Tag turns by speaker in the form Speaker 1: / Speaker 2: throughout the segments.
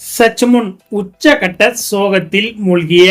Speaker 1: சற்றுமுன் உச்சகட்ட சோகத்தில் மூழ்கிய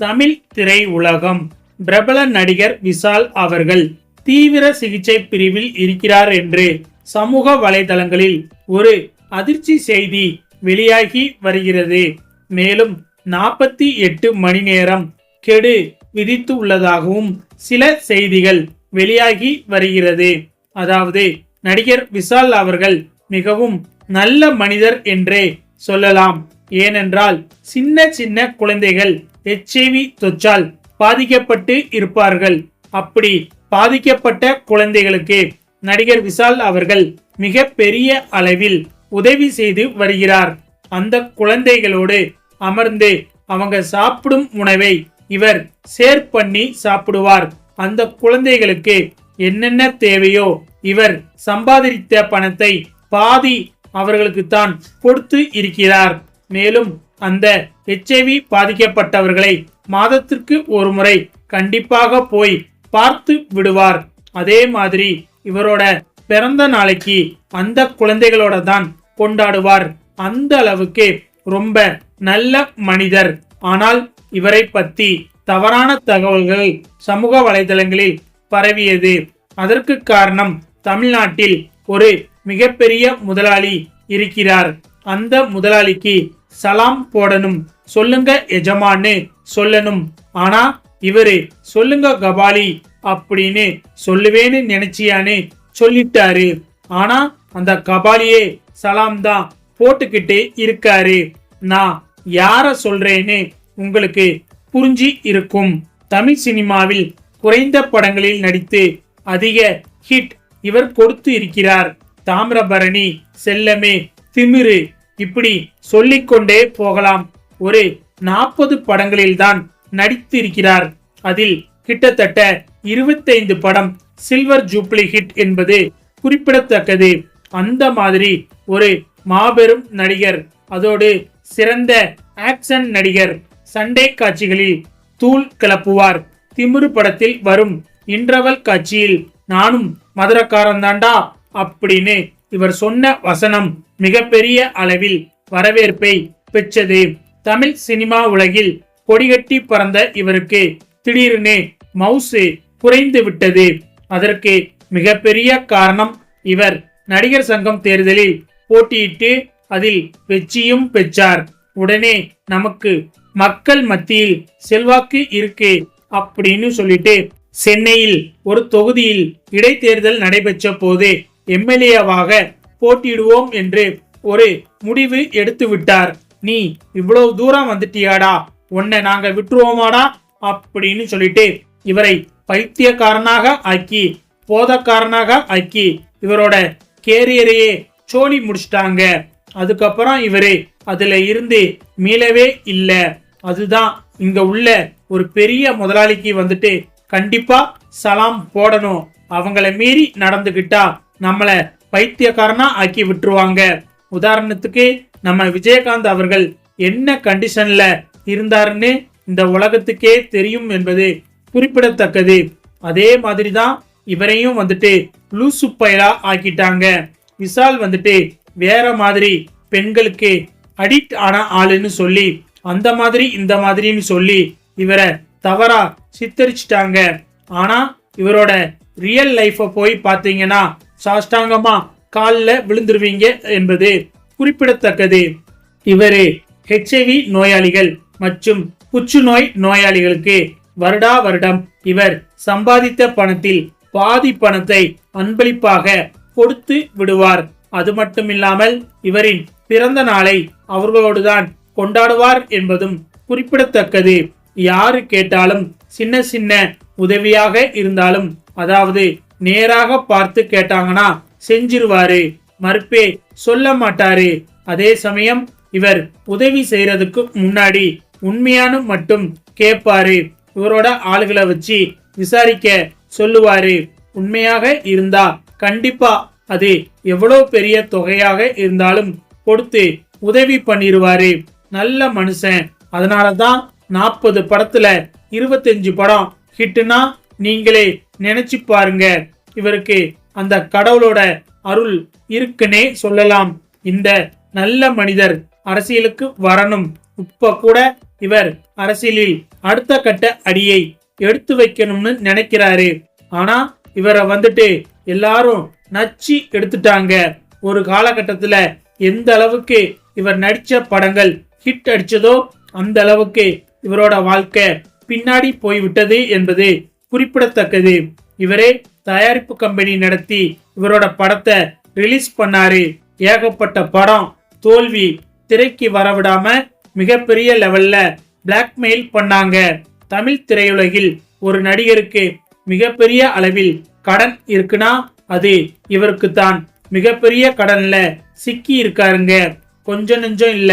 Speaker 1: தமிழ் திரை உலகம் பிரபல நடிகர் விஷால் அவர்கள் தீவிர சிகிச்சை பிரிவில் இருக்கிறார் என்று சமூக வலைதளங்களில் ஒரு அதிர்ச்சி செய்தி வெளியாகி வருகிறது. மேலும் நாற்பத்தி எட்டு மணி நேரம் கெடு விதித்து உள்ளதாகவும் சில செய்திகள் வெளியாகி வருகிறது. அதாவது நடிகர் விஷால் அவர்கள் மிகவும் நல்ல மனிதர் என்றே சொல்லலாம். ஏனென்றால் சின்ன சின்ன குழந்தைகள் எச்ஐவி தொற்றால் பாதிக்கப்பட்டு இருப்பார்கள். அப்படி பாதிக்கப்பட்ட குழந்தைகளுக்கு நடிகர் விஷால் அவர்கள் மிக பெரிய அளவில் உதவி செய்து வருகிறார். அந்த குழந்தைகளோடு அமர்ந்து அவங்க சாப்பிடும் உணவை இவர் சேர் பண்ணி சாப்பிடுவார். அந்த குழந்தைகளுக்கு என்னென்ன தேவையோ இவர் சம்பாதித்த பணத்தை பாதி அவர்களுக்கு தான் கொடுத்து இருக்கிறார். மேலும் அந்த எச்ஐவி பாதிக்கப்பட்டவர்களை மாதத்திற்கு ஒரு முறை கண்டிப்பாக போய் பார்த்து விடுவார். அதே மாதிரி இவரோட பிறந்த நாளைக்கு அந்த குழந்தைகளோட தான் கொண்டாடுவார். அந்த அளவுக்கு ரொம்ப நல்ல மனிதர். ஆனால் இவரை பத்தி தவறான தகவல்கள் சமூக வலைதளங்களில் பரவியது. அதற்கு காரணம் தமிழ்நாட்டில் ஒரு மிகப்பெரிய முதலாளி இருக்கிறார். அந்த முதலாளிக்கு சலாம் போடணும். சொல்லுங்க எஜமான்னு சொல்லணும். ஆனா இவரு சொல்லுங்க கபாலி அப்படின்னு சொல்லுவேன்னு நினைச்சியான்னு சொல்லிட்டாரு. ஆனா அந்த கபாலியே சலாம் தான் போட்டுக்கிட்டே இருக்காரு. நான் யார சொல்றேன்னு உங்களுக்கு புரிஞ்சு இருக்கும். தமிழ் சினிமாவில் குறைந்த படங்களில் நடித்து அதிக ஹிட் இவர் கொடுத்து இருக்கிறார். தாமிரபரணி செல்லமே திமிரு இப்படி சொல்லிக்கொண்டே போகலாம். ஒரு நாற்பது படங்களில்தான் நடித்திருக்கிறார். அதில் கிட்டத்தட்ட இருபத்தைந்து படம் சில்வர் ஜூப்ளி ஹிட் என்பது குறிப்பிடத்தக்கது. அந்த மாதிரி ஒரு மாபெரும் நடிகர் அதோடு சிறந்த ஆக்ஷன் நடிகர் சண்டே காட்சிகளில் தூள் கிளப்புவார். திமிரு படத்தில் வரும் இன்டர்வல் காட்சியில் நானும் மதுரக்காரன் தாண்டா அப்படின்னு இவர் சொன்ன வசனம் மிகப்பெரிய அளவில் வரவேற்பை பெற்றது. தமிழ் சினிமா உலகில் கொடிகட்டி பறந்த இவருக்கு திடீர்னு மவுசு குறைந்து விட்டது. அதற்கு மிகப்பெரிய காரணம் இவர் நடிகர் சங்கம் தேர்தலில் போட்டியிட்டு அதில் வெற்றியும் பெற்றார். உடனே நமக்கு மக்கள் மத்தியில் செல்வாக்கு இருக்கு அப்படின்னு சொல்லிட்டு சென்னையில் ஒரு தொகுதியில் இடைத்தேர்தல் நடைபெற்ற போது எம்எல்ஏவாக போட்டியிடுவோம் என்று ஒரு முடிவு எடுத்து விட்டார் நீ இவ்வளவு தூரம் வந்துட்டியாடா? உன்னை நாங்க விட்டுருவோமாடா? அப்படின்னு சொல்லிட்டு இவரை பைத்தியக்காரனாக ஆக்கி போதக்காரனாக ஆக்கி இவரோட கேரியரையே சோழி முடிச்சிட்டாங்க. அதுக்கப்புறம் இவரு அதுல இருந்து மீளவே இல்லை. அதுதான் இங்க உள்ள ஒரு பெரிய முதலாளிக்கு வந்துட்டு கண்டிப்பா சலாம் போடணும். அவங்கள மீறி நடந்துகிட்டா நம்மளை பைத்தியக்காரனா ஆக்கி விட்டுருவாங்க. உதாரணத்துக்கு நம்ம விஜயகாந்த் அவர்கள் என்ன கண்டிஷன்ல இருந்தாருன்னு இந்த உலகத்துக்கே தெரியும் என்பது குறிப்பிடத்தக்கது. அதே மாதிரி தான் இவரையும் வந்துட்டு லூசு பயலா ஆக்கிட்டாங்க. விஷால் வந்துட்டு வேற மாதிரி பெண்களுக்கு அடிக்ட் ஆன ஆளுன்னு சொல்லி அந்த மாதிரி இந்த மாதிரின்னு சொல்லி இவரை தவறா சித்தரிச்சிட்டாங்க. ஆனா இவரோட ரியல் லைஃப போய் பார்த்தீங்கன்னா சாஷ்டாங்கமா காலில் விழுந்துருவீங்க என்பது குறிப்பிடத்தக்கது. இவரு ஹெச்ஐவி நோயாளிகள் மற்றும் புற்றுநோய் நோயாளிகளுக்கு வருடா வருடம் இவர் சம்பாதித்த பணத்தில் பாதி பணத்தை அன்பளிப்பாக கொடுத்து விடுவார். அது மட்டுமில்லாமல் இவரின் பிறந்த நாளை அவர்களோடுதான் கொண்டாடுவார் என்பதும் குறிப்பிடத்தக்கது. யாரு கேட்டாலும் சின்ன சின்ன உதவியாக இருந்தாலும் அதாவது நேராக பார்த்து கேட்டாங்கன்னா செஞ்சிருவாரு. மறுப்பே சொல்ல மாட்டாரு. அதே சமயம் இவர் உதவி செய்யறதுக்கு முன்னாடி உண்மையான மட்டும் கேட்பாரு. இவரோட ஆளுகளை வச்சு விசாரிக்க சொல்லுவாரு. உண்மையாக இருந்தா கண்டிப்பா அது எவ்வளோ பெரிய தொகையாக இருந்தாலும் கொடுத்து உதவி பண்ணிடுவாரு நல்ல மனுஷன். அதனாலதான் நாற்பது படத்துல இருபத்தஞ்சு படம் ஹிட்னா நீங்களே நினைச்சு பாருங்க. இவருக்கு அந்த கடவுளோட அருள் இருக்குன்னே சொல்லலாம். இந்த நல்ல மனிதர் அரசியலுக்கு வரணும். இப்ப கூட இவர் அரசியலில் அடுத்த கட்ட அடியை எடுத்து வைக்கணும்னு நினைக்கிறாரு. ஆனா இவரை வந்துட்டு எல்லாரும் நச்சு எடுத்துட்டாங்க. ஒரு காலகட்டத்துல எந்த அளவுக்கு இவர் நடிச்ச படங்கள் ஹிட் அடிச்சதோ அந்த அளவுக்கு இவரோட வாழ்க்கை பின்னாடி போய்விட்டது என்பது குறிப்பிடத்தக்கது. இவரே தயாரிப்பு கம்பெனி நடத்தி இவரோட படத்தை ரிலீஸ் பண்ணாரு. ஏகப்பட்ட படம் தோல்வி திரைக்கு வரவிடாம மிகப்பெரிய லெவல்ல பிளாக்மெயில் பண்ணாங்க. தமிழ் திரையுலகில் ஒரு நடிகருக்கு மிகப்பெரிய அளவில் கடன் இருக்குன்னா அது இவருக்கு தான் மிகப்பெரிய கடன்ல சிக்கி இருக்காருங்க. கொஞ்சம் நெஞ்சம் இல்ல.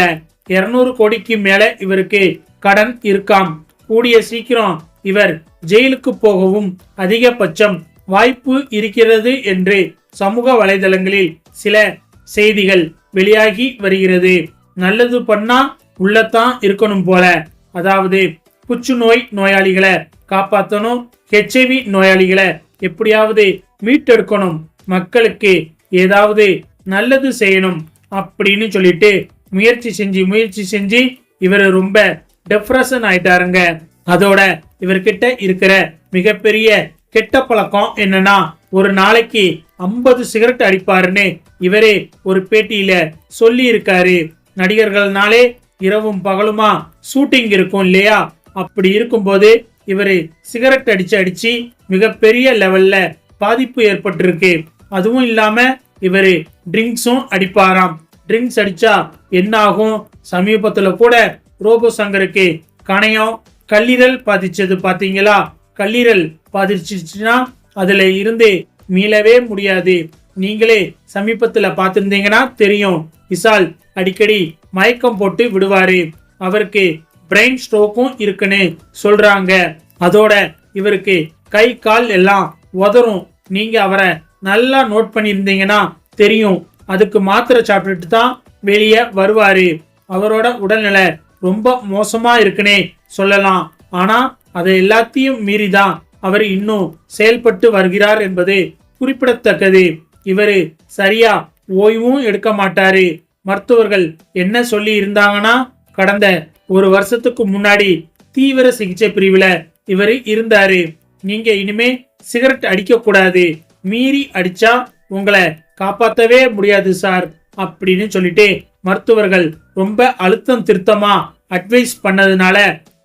Speaker 1: இருநூறு கோடிக்கு மேல இவருக்கு கடன் இருக்காம். கூடிய சீக்கிரம் இவர் ஜெயிலுக்கு போகவும் அதிகபட்சம் வாய்ப்பு இருக்கிறது என்று சமூக வலைதளங்களில் சில செய்திகள் வெளியாகி வருகிறது. நல்லது பண்ணா உள்ளத்தான் இருக்கணும் போல. அதாவது புற்றுநோய் நோயாளிகளை காப்பாற்றணும் ஹெச்ஐவி நோயாளிகளை எப்படியாவது மீட்டெடுக்கணும் மக்களுக்கு ஏதாவது நல்லது செய்யணும் அப்படின்னு சொல்லிட்டு முயற்சி செஞ்சு முயற்சி செஞ்சு இவர் ரொம்ப டெப்ரெஷன் ஆயிட்டாருங்க. அதோட இவர்கிட்ட இருக்கிற மிகப்பெரிய கெட்ட பழக்கம் என்னன்னா ஒரு நாளைக்கு ஐம்பது சிகரெட் அடிப்பாருன்னு இவரே ஒரு பேட்டியில சொல்லி இருக்காரு நடிகர்கள்னாலே இரவும் பகலுமா ஷூட்டிங் இருக்கும் இல்லையா? அப்படி இருக்கும்போது இவரு சிகரெட் அடிச்சு அடிச்சு மிகப்பெரிய லெவல்ல பாதிப்பு ஏற்பட்டிருக்கு. அதுவும் இல்லாம இவரு ட்ரிங்க்ஸும் அடிப்பாராம். ட்ரிங்க்ஸ் அடிச்சா என்ன ஆகும் சமீபத்துல கூட ரோபோ சங்கருக்கு கணையம் கல்லீரல் பாதிச்சது பாத்தீங்களா? கல்லீரல் பாதிச்சிச்சுன்னா அதுல இருந்து மீளவே முடியாது. நீங்களே சமீபத்துல பார்த்திருந்தீங்கன்னா தெரியும். விசால் அடிக்கடி மயக்கம் போட்டு விடுவாரு. அவருக்கு பிரெயின் ஸ்ட்ரோக்கும் இருக்குன்னு சொல்றாங்க. அதோட இவருக்கு கை கால் எல்லாம் உதறும். நீங்க அவரை நல்லா நோட் பண்ணியிருந்தீங்கன்னா தெரியும். அதுக்கு மாத்திரை சாப்பிட்டுட்டு தான் வெளியே வருவாரு. அவரோட உடல்நிலை ரொம்ப மோசமா இருக்குன்னே சொல்லலாம். ஆனா அதை எல்லாத்தையும் மீறிதான் அவர் இன்னும் செயல்பட்டு வருகிறார் என்பது குறிப்பிடத்தக்கது. இவரு சரியா ஓய்வும் எடுக்க மாட்டாரு. மருத்துவர்கள் என்ன சொல்லி இருந்தாங்கன்னா கடந்த ஒரு வருஷத்துக்கு முன்னாடி தீவிர சிகிச்சை பிரிவுல இவர் இருந்தாரு. நீங்க இனிமே சிகரெட் அடிக்க கூடாது. மீறி அடிச்சா உங்களை காப்பாற்றவே முடியாது சார் அப்படின்னு சொல்லிட்டு மருத்துவர்கள் ரொம்ப அழுத்தம் திருத்தமா அட்வைஸ் பண்ணதுனால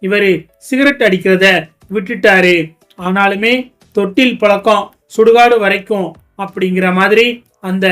Speaker 1: இவரு சிகரெட் அடிக்கிறத விட்டுட்டாரு. ஆனாலுமே தொட்டில் பழக்கம் சுடுகாடு வரைக்கும் அப்படிங்கிற மாதிரி அந்த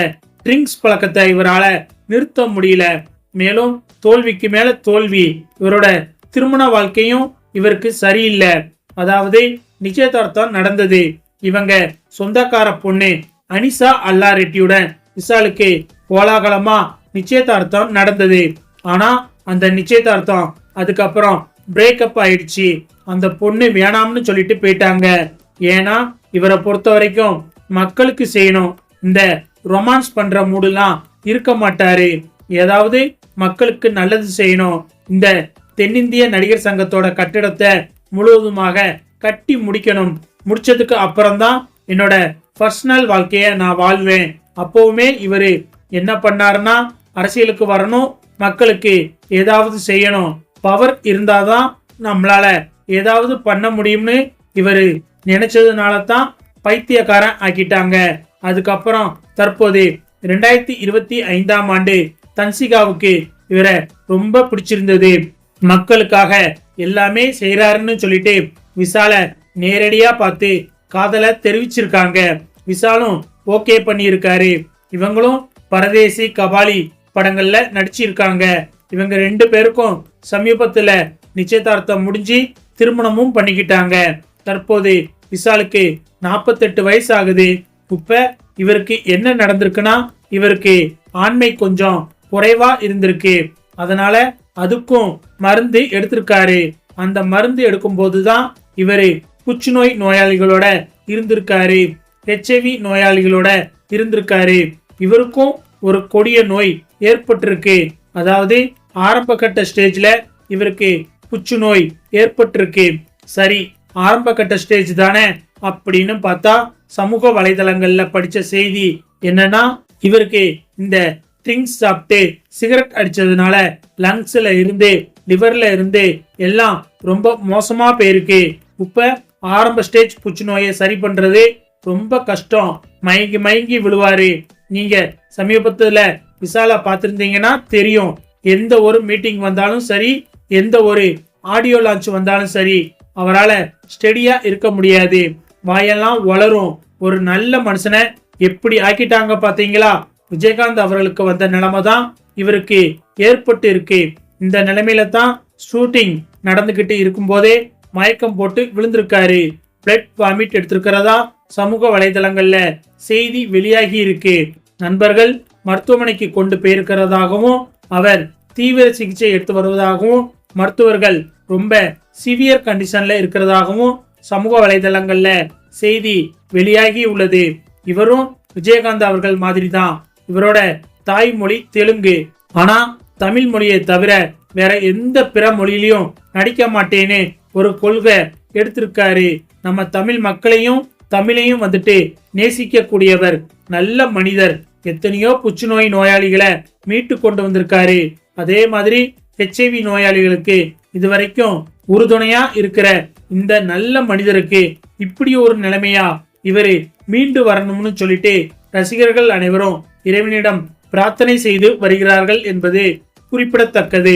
Speaker 1: ட்ரிங்க்ஸ் பழக்கத்தை இவரால நிறுத்த முடியல. மேலும் தோல்விக்கு மேல தோல்வி இவரோட திருமண வாழ்க்கையும் இவருக்கு சரியில்லை. அதாவது நிச்சயதார்த்தம் நடந்தது. இவங்க சொந்தக்கார பொண்ணு அனிசா அல்லா ரெட்டியுடன் விசாலுக்கு கோலாகலமா நிச்சயதார்த்தம் நடந்தது. ஆனா அந்த நிச்சயதார்த்தம் அதுக்கப்புறம் பிரேக்கப் ஆயிடுச்சு. அந்த பொண்ணு வேணாம்னு சொல்லிட்டு போயிட்டாங்க. ஏன்னா இவரை பொறுத்த வரைக்கும் மக்களுக்கு செய்யணும். இந்த ரொமான்ஸ் பண்ற மூடுலாம் இருக்க மாட்டாரு. ஏதாவது மக்களுக்கு நல்லது செய்யணும். இந்த தென்னிந்திய நடிகர் சங்கத்தோட கட்டிடத்தை முழுவதுமாக கட்டி முடிக்கணும். முடிச்சதுக்கு அப்புறம்தான் என்னோட பர்சனல் வாழ்க்கைய நான் வாழ்வேன். அப்பவுமே இவர் என்ன பண்ணாருன்னா அரசியலுக்கு வரணும் மக்களுக்கு ஏதாவது செய்யணும். பவர் இருந்தாதான் நம்மளால ஏதாவது பண்ண முடியும்னு இவர் நினைச்சதுனால தான் பைத்தியக்காரன் ஆக்கிட்டாங்க. அதுக்கப்புறம் தற்போது ரெண்டாயிரத்தி இருபத்தி ஐந்தாம் ஆண்டு தன்சிகாவுக்கு இவரை ரொம்ப பிடிச்சிருந்தது. மக்களுக்காக எல்லாமே செய்யறாருன்னு சொல்லிட்டு விசால நேரடியா பார்த்து காதலை தெரிவிச்சிருக்காங்க. விசாலும் ஓகே பண்ணியிருக்காரு. இவங்களும் பரதேசி கபாலி படங்கள்ல நடிச்சிருக்காங்க. இவங்க ரெண்டு பேருக்கும் சமீபத்தில் நிச்சயதார்த்தம் முடிஞ்சு திருமணமும் பண்ணிக்கிட்டாங்க. தற்போது விசாலுக்கு நாற்பத்தெட்டு வயசு ஆகுது இப்போ இவருக்கு என்ன நடந்திருக்குன்னா இவருக்கு ஆண்மை கொஞ்சம் குறைவா இருந்திருக்கு. அதனால அதுக்கும் மருந்து எடுத்திருக்காரு. அந்த மருந்து எடுக்கும் போதுதான் இவர் புற்றுநோய் நோயாளிகளோட இருந்திருக்காரு. ஹெச்ஐவி நோயாளிகளோட இருந்திருக்காரு. இவருக்கும் ஒரு கொடிய நோய் ஏற்பட்டிருக்கு. அதாவது ஆரம்ப கட்ட ஸ்டேஜ்ல இவருக்கு புற்றுநோய் ஏற்பட்டிருக்கு. சரி ஆரம்ப கட்ட ஸ்டேஜ் தானே? அப்படின்னு பார்த்தா சமூக வலைதளங்கள்ல படிச்ச செய்தி என்னன்னா இவருக்கு இந்த ட்ரிங்க்ஸ் சாப்பிட்டு சிகரெட் அடிச்சதுனால லங்ஸ்ல இருந்து லிவர்ல இருந்து எல்லாம் ரொம்ப மோசமா போயிருக்கு. இப்ப ஆரம்ப ஸ்டேஜ் புற்றுநோயை சரி பண்றது ரொம்ப கஷ்டம். மயங்கி மயங்கி விழுவாரு. நீங்க சமீபத்துல விசாலா பார்த்திருந்தீங்கன்னா தெரியும். எந்த ஒரு மீட்டிங் வந்தாலும் சரி எந்த ஒரு ஆடியோ லான்ச் வந்தாலும் சரி அவரால் ஸ்டெடியா இருக்க முடியாது. வாயெல்லாம் வளரும். ஒரு நல்ல மனுஷனை எப்படி ஆக்கிட்டாங்க பார்த்தீங்களா? விஜயகாந்த் அவர்களுக்கு வந்த நிலைமை தான் இவருக்கு ஏற்பட்டு இருக்கு. இந்த நிலைமையில தான் ஷூட்டிங் நடந்துகிட்டு இருக்கும்போதே மயக்கம் போட்டு விழுந்திருக்காரு. பிளட் வாமிட் எடுத்திருக்கிறதா சமூக வலைதளங்கள்ல செய்தி வெளியாகி இருக்கு. நண்பர்கள் மருத்துவமனைக்கு கொண்டு போயிருக்கிறதாகவும் அவர் தீவிர சிகிச்சை எடுத்து வருவதாகவும் மருத்துவர்கள் ரொம்ப சிவியர் கண்டிஷன்ல இருக்கிறதாகவும் சமூக வலைதளங்கள்ல செய்தி வெளியாகி உள்ளது. இவரும் விஜயகாந்த் அவர்கள் மாதிரி தான் இவரோட தாய்மொழி தெலுங்கு. ஆனா தமிழ் மொழியை தவிர வேற எந்த பிற மொழியிலையும் நடிக்க மாட்டேன்னு ஒரு கொள்கை எடுத்திருக்காரு. நம்ம தமிழ் மக்களையும் தமிழையும் வந்துட்டு நேசிக்கக்கூடியவர் நல்ல மனிதர். எத்தனையோ புற்றுநோய் நோயாளிகளை மீட்டு கொண்டு வந்திருக்காரு. அதே மாதிரி ஹெச்ஐவி நோயாளிகளுக்கு இதுவரைக்கும் உறுதுணையா இருக்கிற இந்த நல்ல மனிதருக்கு இப்படி ஒரு நிலைமையா இவரு மீண்டு வரணும்னு சொல்லிட்டு ரசிகர்கள் அனைவரும் இறைவனிடம் பிரார்த்தனை செய்து வருகிறார்கள் என்பது குறிப்பிடத்தக்கது.